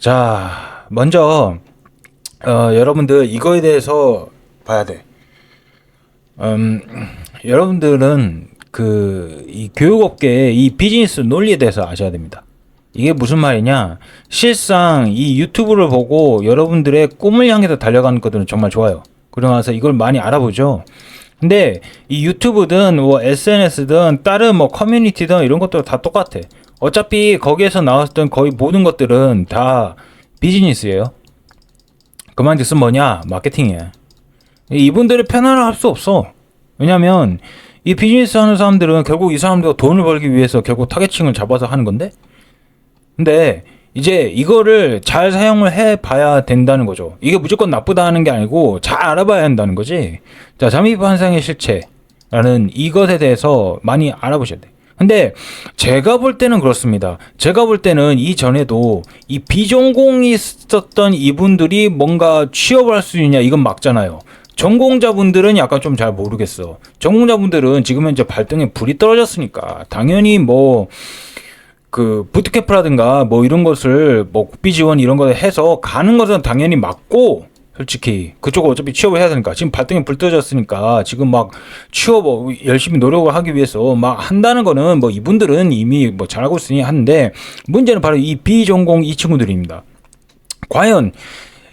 자, 먼저 어, 여러분들 이거에 대해서 봐야 돼. 음, 여러분들은 그 이 교육업계의 이 비즈니스 논리에 대해서 아셔야 됩니다. 이게 무슨 말이냐? 실상 이 유튜브를 보고 여러분들의 꿈을 향해서 달려가는 것들은 정말 좋아요. 그러고 나서 이걸 많이 알아보죠. 근데 이 유튜브든 뭐 SNS든 다른 뭐 커뮤니티든 이런 것들 다 똑같아. 어차피 거기에서 나왔던 거의 모든 것들은 다 비즈니스예요. 그말 뜻은 뭐냐? 마케팅이야. 이분들의 편안을 할 수 없어. 왜냐면 이 비즈니스 하는 사람들은 결국 이 사람들과 돈을 벌기 위해서 결국 타겟층을 잡아서 하는 건데. 근데 이제 이거를 잘 사용을 해 봐야 된다는 거죠. 이게 무조건 나쁘다 하는 게 아니고 잘 알아봐야 한다는 거지. 자, 잠입 환상의 실체라는 이것에 대해서 많이 알아보셔야 돼. 근데 제가 볼 때는 그렇습니다. 제가 볼 때는 이전에도 이 비전공이 있었던 이분들이 뭔가 취업을 할수 있냐 이건 막잖아요. 전공자분들은 약간 좀 잘 모르겠어. 전공자분들은 지금 현재 발등에 불이 떨어졌으니까 당연히 뭐 그 부트캠프라든가 뭐 이런 것을 뭐 국비 지원 이런 거 해서 가는 것은 당연히 맞고 솔직히 그쪽 어차피 취업을 해야 되니까 지금 발등에 불 떨어졌으니까 지금 막 취업 어, 열심히 노력을 하기 위해서 막 한다는 거는 뭐 이분들은 이미 뭐 잘하고 있으니 하는데 문제는 바로 이 비전공 이 친구들입니다. 과연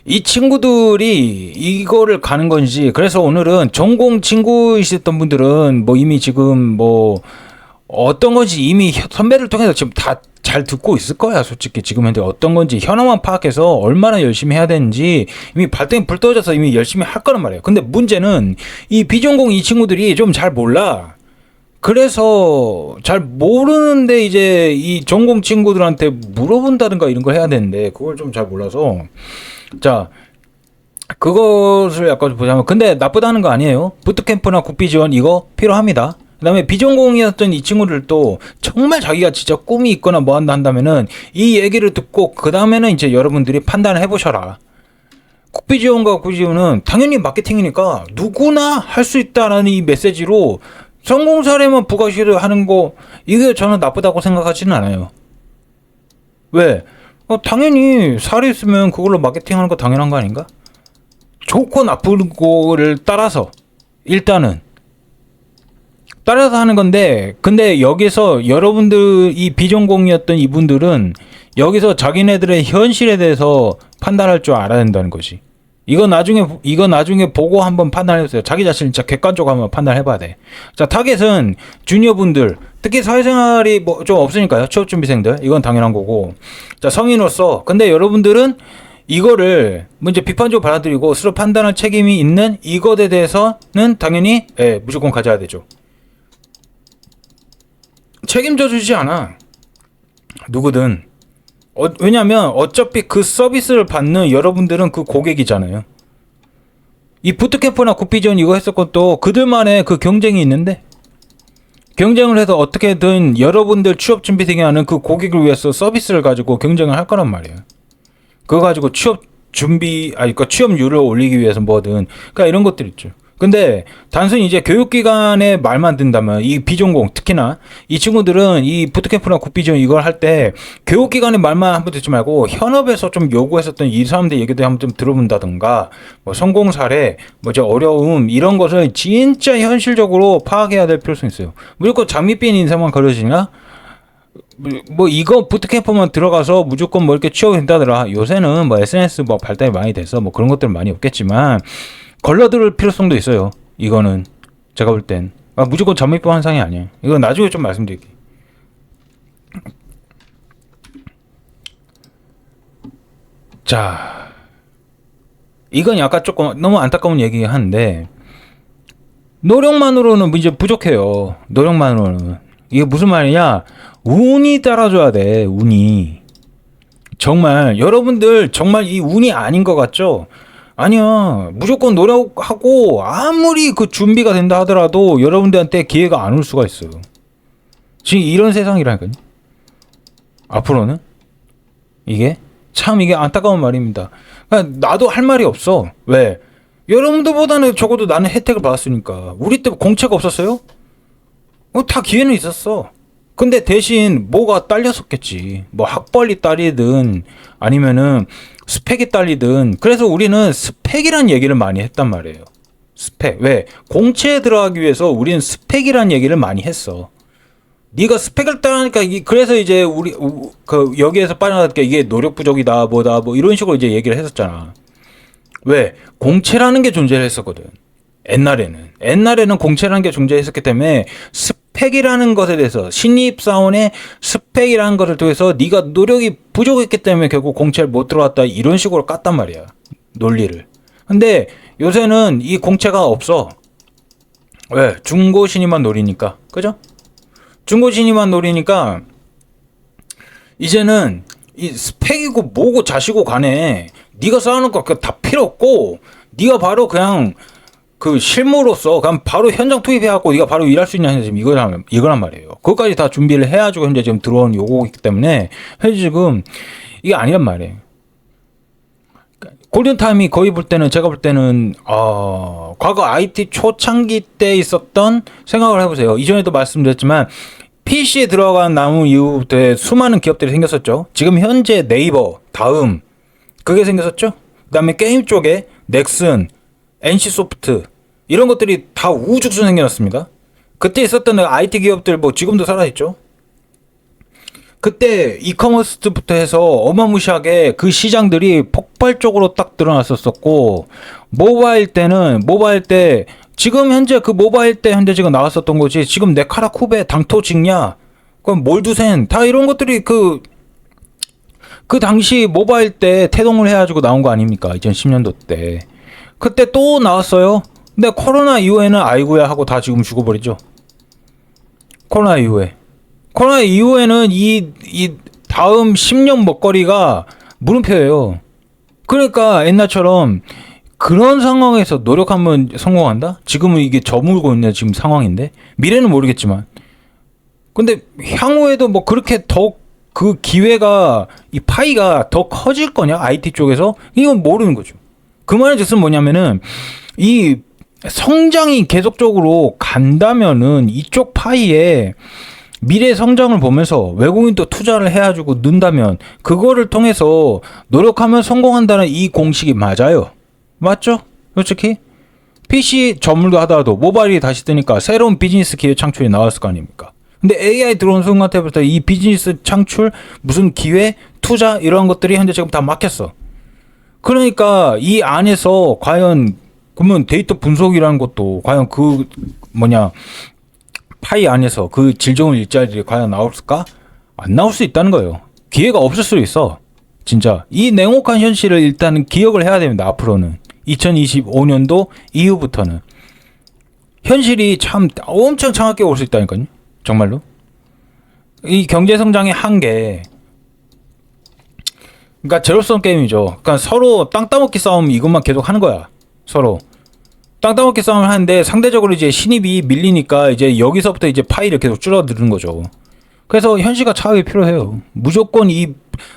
이 친구들이 이거를 가는 건지 그래서 오늘은 전공 친구이셨던 분들은 뭐 이미 지금 뭐 어떤 건지 이미 혀- 선배를 통해서 지금 다 잘 듣고 있을 거야 솔직히. 지금 현재 어떤 건지 현황만 파악해서 얼마나 열심히 해야 되는지 이미 발등에 불 떠져서 이미 열심히 할 거란 말이에요. 근데 문제는 이 비전공 이 친구들이 좀 잘 몰라. 그래서 잘 모르는데 이제 이 전공 친구들한테 물어본다든가 이런 걸 해야 되는데 그걸 좀 잘 몰라서. 자 그것을 약간 보자면 근데 나쁘다는 거 아니에요. 부트캠프나 국비 지원 이거 필요합니다 그다음에 비전공이었던 이 친구들 도 정말 자기가 진짜 꿈이 있거나 뭐 한다 한다면은 이 얘기를 듣고 그 다음에는 이제 여러분들이 판단을 해보셔라 국비 지원과 국비 지원은 당연히 마케팅이니까 누구나 할 수 있다라는 이 메시지로 성공 사례만 부가시를 하는 거 이게 저는 나쁘다고 생각하지는 않아요 왜? 어, 당연히 사례 있으면 그걸로 마케팅하는 거 당연한 거 아닌가? 좋고 나쁜 거를 따라서 일단은 따라서 하는 건데 근데 여기서 여러분들 이 비전공이었던 이분들은 여기서 자기네들의 현실에 대해서 판단할 줄 알아야 된다는 것이 이거 나중에 이거 나중에 보고 한번 판단해보세요. 자기 자신 진짜 객관적으로 한번 판단해봐야 돼 자 타겟은 주니어분들. 특히 사회생활이 뭐 좀 없으니까요. 취업준비생들. 이건 당연한 거고. 자 성인으로서. 근데 여러분들은 이거를 먼저 비판적으로 받아들이고 스스로 판단할 책임이 있는 이것에 대해서는 당연히 예, 무조건 가져야 되죠 책임져 주지 않아. 누구든. 어, 왜냐면 어차피 그 서비스를 받는 여러분들은 그 고객이잖아요. 이 부트캠프나 구피전 이거 했었고 또 그들만의 그 경쟁이 있는데 경쟁을 해서 어떻게든 여러분들 취업 준비생이 하는 그 고객을 위해서 서비스를 가지고 경쟁을 할 거란 말이에요. 그거 가지고 취업 준비 아니 그 취업률을 올리기 위해서 뭐든 그러니까 이런 것들 있죠. 근데 단순히 이제 교육기관의 말만 듣는다면 이 비전공 특히나 이 친구들은 이 부트캠프나 국비전 이걸 할 때 교육기관의 말만 한번 듣지 말고 현업에서 좀 요구했었던 이 사람들 얘기도 한번 좀 들어본다든가 뭐 성공 사례 뭐저 어려움 이런 것을 진짜 현실적으로 파악해야 될 필요성이 있어요. 무조건 장밋빛 인사만 걸어지나 뭐, 뭐 이거 부트캠프만 들어가서 무조건 뭐 이렇게 취업이 된다더라. 요새는 뭐 SNS 뭐 발달이 많이 돼서 뭐 그런 것들은 많이 없겠지만 걸러들 필요성도 있어요. 이거는 제가 볼 땐 아, 무조건 잠입부 환상이 아니에요. 이건 나중에 좀 말씀드릴게요. 자, 이건 약간 조금 너무 안타까운 얘기하는데 노력만으로는 이제 부족해요. 노력만으로는 이게 무슨 말이냐? 운이 따라줘야 돼. 운이 정말 여러분들 정말 이 운이 아닌 것 같죠? 아니야. 무조건 노력하고 아무리 그 준비가 된다 하더라도 여러분들한테 기회가 안 올 수가 있어요. 지금 이런 세상이라니까요. 앞으로는 이게 참 이게 안타까운 말입니다. 그러니까 나도 할 말이 없어. 왜? 여러분들보다는 적어도 나는 혜택을 받았으니까. 우리 때 공채가 없었어요? 어, 다 기회는 있었어. 근데 대신 뭐가 딸렸었겠지. 뭐 학벌이 딸리든 아니면은 스펙이 딸리든 그래서 우리는 스펙이란 얘기를 많이 했단 말이에요. 스펙. 왜? 공채에 들어가기 위해서 우리는 스펙이란 얘기를 많이 했어. 네가 스펙을 따라하니까 이 그래서 이제 우리 우- 그 여기에서 빠져나갈게 이게 노력 부족이다 뭐다 뭐 이런 식으로 이제 얘기를 했었잖아. 왜? 공채라는 게 존재했었거든. 옛날에는 옛날에는 공채라는 게 존재했었기 때문에 스펙이라는 것에 대해서 신입 사원의 스펙이라는 것을 통해서 네가 노력이 부족했기 때문에 결국 공채를 못 들어왔다 이런 식으로 깠단 말이야 논리를. 근데 요새는 이 공채가 없어. 왜? 중고 신입만 노리니까 그죠? 중고 신입만 노리니까 이제는 이 스펙이고 뭐고 자시고 간에 네가 쌓아놓은 거 그거 다 필요 없고 네가 바로 그냥 그 실무로서 그냥 바로 현장 투입해갖고 네가 바로 일할 수 있냐 지금 이거란 이거란 말이에요. 그것까지 다 준비를 해가지고 현재 지금 들어온 요거이기 때문에 현재 지금 이게 아니란 말이에요. 골든타임이 거의 볼 때는 제가 볼 때는 어, 과거 IT 초창기 때 있었던 생각을 해보세요. 이전에도 말씀드렸지만 PC에 들어간 나무 이후부터 수많은 기업들이 생겼었죠. 지금 현재 네이버 다음 그게 생겼었죠. 그다음에 게임 쪽에 넥슨, NC소프트 이런 것들이 다 우죽순 생겨났습니다. 그때 있었던 IT 기업들 뭐 지금도 살아있죠. 그때 이커머스부터 해서 어마무시하게 그 시장들이 폭발적으로 딱 드러났었었고 모바일 때는 모바일 때 지금 현재 그 모바일 때 현재 지금 나왔었던 거지 지금 네카라 쿠베 당토 직냐 그럼 몰두센 다 이런 것들이 그그 당시 모바일 때 태동을 해가지고 나온 거 아닙니까 2010년도 때 그때 또 나왔어요. 근데 코로나 이후에는 아이고야 하고 다 지금 죽어버리죠. 코로나 이후에. 코로나 이후에는 이, 이 다음 10년 먹거리가 물음표예요. 그러니까 옛날처럼 그런 상황에서 노력하면 성공한다? 지금은 이게 저물고 있는 지금 상황인데? 미래는 모르겠지만. 근데 향후에도 뭐 그렇게 더 그 기회가 이 파이가 더 커질 거냐? IT 쪽에서? 이건 모르는 거죠. 그 말의 뜻은 뭐냐면은 이 성장이 계속적으로 간다면은 이쪽 파이에 미래 성장을 보면서 외국인도 투자를 해가지고 는다면 그거를 통해서 노력하면 성공한다는 이 공식이 맞아요. 맞죠? 솔직히 PC 전물도 하더라도 모바일이 다시 뜨니까 새로운 비즈니스 기회 창출이 나왔을 거 아닙니까? 근데 AI 들어온 순간 때부터 이 비즈니스 창출 무슨 기회 투자 이런 것들이 현재 지금 다 막혔어. 그러니까 이 안에서 과연 그러면 데이터 분석이라는 것도 과연 그 뭐냐 파이 안에서 그 질 좋은 일자리들이 과연 나올까? 안 나올 수 있다는 거예요. 기회가 없을 수도 있어. 진짜 이 냉혹한 현실을 일단은 기억을 해야 됩니다. 앞으로는 2025년도 이후부터는 현실이 참 엄청 창하게 올 수 있다니까요. 정말로 이 경제 성장의 한계. 그러니까 제로섬 게임이죠. 그러니까 서로 땅 따먹기 싸움 이것만 계속 하는 거야. 서로. 땅 따먹기 싸움을 하는데 상대적으로 이제 신입이 밀리니까 이제 여기서부터 이제 파이를 계속 줄어드는 거죠. 그래서 현실과 차이가 필요해요. 무조건 이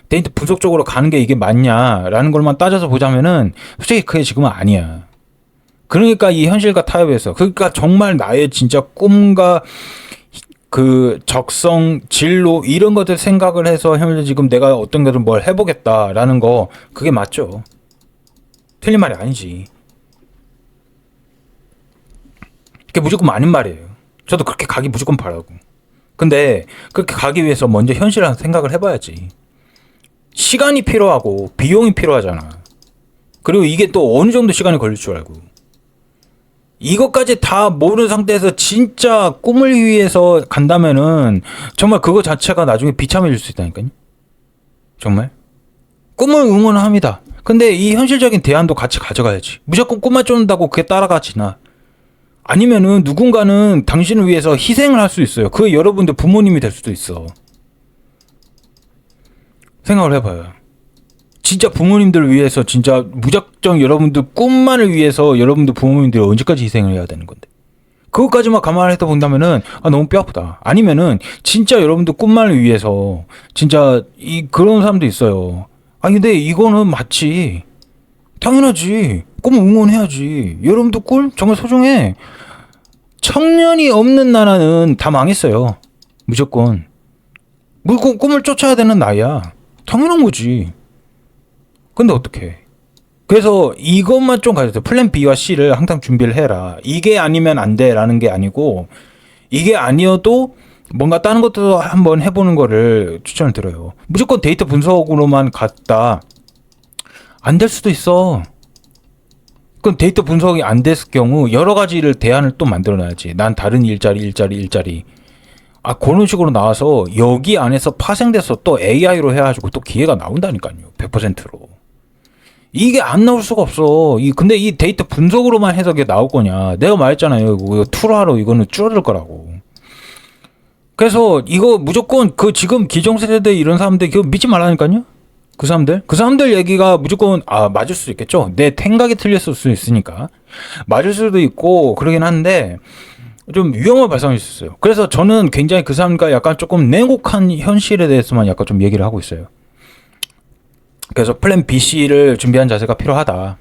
데이터 분석 쪽으로 가는 게 이게 맞냐라는 걸만 따져서 보자면은 솔직히 그게 지금은 아니야. 그러니까 이 현실과 타협해서 그러니까 정말 나의 진짜 꿈과 그 적성, 진로 이런 것들 생각을 해서 현재 지금 내가 어떤 것을 뭘 해보겠다라는 거 그게 맞죠. 틀린 말이 아니지. 그게 무조건 맞는 말이에요. 저도 그렇게 가기 무조건 바라고. 근데 그렇게 가기 위해서 먼저 현실을 생각을 해봐야지. 시간이 필요하고 비용이 필요하잖아. 그리고 이게 또 어느 정도 시간이 걸릴 줄 알고. 이것까지 다 모르는 상태에서 진짜 꿈을 위해서 간다면은 정말 그거 자체가 나중에 비참해질 수 있다니까요. 정말. 꿈을 응원합니다. 근데 이 현실적인 대안도 같이 가져가야지. 무조건 꿈만 쫓는다고 그게 따라가지나. 아니면은 누군가는 당신을 위해서 희생을 할 수 있어요. 그 여러분들 부모님이 될 수도 있어. 생각을 해봐요. 진짜 부모님들을 위해서 진짜 무작정 여러분들 꿈만을 위해서 여러분들 부모님들이 언제까지 희생을 해야 되는 건데. 그것까지만 감안해서 본다면은 아 너무 뼈 아프다. 아니면은 진짜 여러분들 꿈만을 위해서 진짜 이 그런 사람도 있어요. 아니 근데 이거는 맞지. 당연하지. 꿈 응원해야지. 여러분들 꿀 정말 소중해. 청년이 없는 나라는 다 망했어요. 무조건. 뭐 꾸- 꿈을 쫓아야 되는 나이야. 당연한 거지. 근데 어떻게? 그래서 이것만 좀 가져야 돼. 플랜 B와 C를 항상 준비를 해라. 이게 아니면 안 돼라는 게 아니고 이게 아니어도 뭔가 다른 것도 한번 해보는 거를 추천을 드려요. 무조건 데이터 분석으로만 갔다 안 될 수도 있어. 그럼 데이터 분석이 안 됐을 경우 여러 가지를 대안을 또 만들어놔야지. 난 다른 일자리, 일자리, 일자리. 아 그런 식으로 나와서 여기 안에서 파생돼서 또 AI로 해가지고 또 기회가 나온다니까요. 100%로. 이게 안 나올 수가 없어. 이 근데 이 데이터 분석으로만 해서 이게 나올 거냐? 내가 말했잖아요. 이거 툴하러 이거는 줄어들 거라고. 그래서 이거 무조건 그 지금 기성세대 이런 사람들 그거 믿지 말라니까요. 그 사람들 그 사람들 얘기가 무조건 아 맞을 수 있겠죠. 내 생각이 틀렸을 수 있으니까 맞을 수도 있고 그러긴 한데 좀 위험을 발생할 수 있어요. 그래서 저는 굉장히 그 사람과 약간 조금 냉혹한 현실에 대해서만 약간 좀 얘기를 하고 있어요. 그래서 플랜 B, C를 준비한 자세가 필요하다.